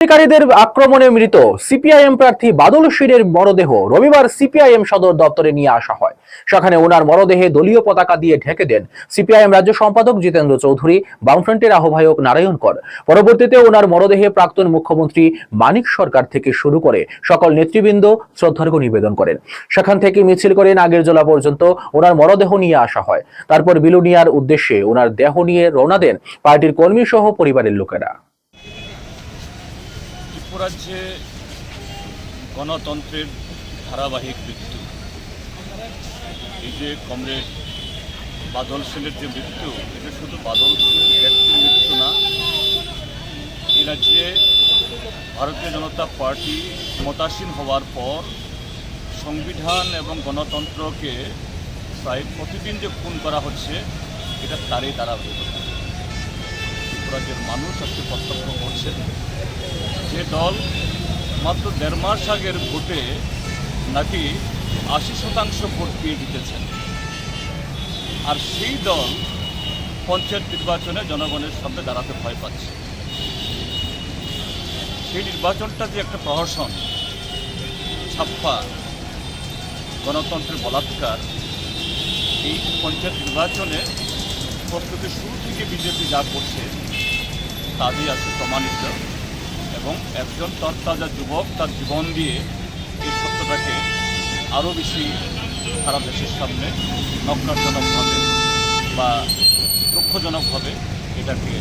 দুষ্কৃতিকারীদের আক্রমণে মৃত সিপিআইএম প্রার্থী বাদল শিরের মরদেহ রবিবার সিপিআইএম সদর দপ্তরে নিয়ে আসা হয়। সেখানে ওনার মরদেহে দলীয় পতাকা দিয়ে ঢেকে দেন সিপিআইএম রাজ্য সম্পাদক জিতেন্দ্র চৌধুরী, বামফ্রন্টের আহ্বায়ক নারায়ণ কর। পরবর্তীতে ওনার মরদেহে প্রাক্তন মুখ্যমন্ত্রী মানিক সরকার থেকে শুরু করে সকল নেতৃবৃন্দ শ্রদ্ধার্ঘ নিবেদন করেন। সেখান থেকে মিছিল করে নাগেরজোলা পর্যন্ত ওনার মরদেহ নিয়ে আসা হয়। তারপর বিলুনিয়ার উদ্দেশ্যে ওনার দেহ নিয়ে রওনা দেন পার্টির কর্মী সহ পরিবারের লোকেরা। ত্রিপুরাজ্যে গণতন্ত্রের ধারাবাহিক মৃত্যু। এই যে কমরেড বাদল সেনের যে মৃত্যু, এটা শুধু বাদল ব্যক্তির মৃত্যু না, এই রাজ্যে ভারতীয় জনতা পার্টি ক্ষমতাসীন হওয়ার পর সংবিধান এবং গণতন্ত্রকে প্রায় প্রতিদিন যে খুন করা হচ্ছে, এটা তারই দ্বারা ধারাবাহিকতা ত্রিপুরাজ্যের মানুষ আজকে প্রত্যক্ষ করছে যে দল মাত্র দেড় মাস আগের ভোটে নাকি আশি শতাংশ ভোট পেয়ে জিতেছেন। আর সেই দল পঞ্চায়েত নির্বাচনে জনগণের সামনে দাঁড়াতে ভয় পাচ্ছে। সেই নির্বাচনটা যে একটা প্রহসন, ছাপ্পা, গণতন্ত্রের বলাৎকার, এই পঞ্চায়েত নির্বাচনে প্রস্তুতি শুরু থেকে বিজেপি যা করছে তা দিয়ে আছে প্রমাণিত। এবং একজন তরতাজা যুবক তার জীবন দিয়ে এই সত্যটাকে আরও বেশি সারা দেশের সামনে নগ্নজনকভাবে বা দুঃখজনকভাবে এটাকে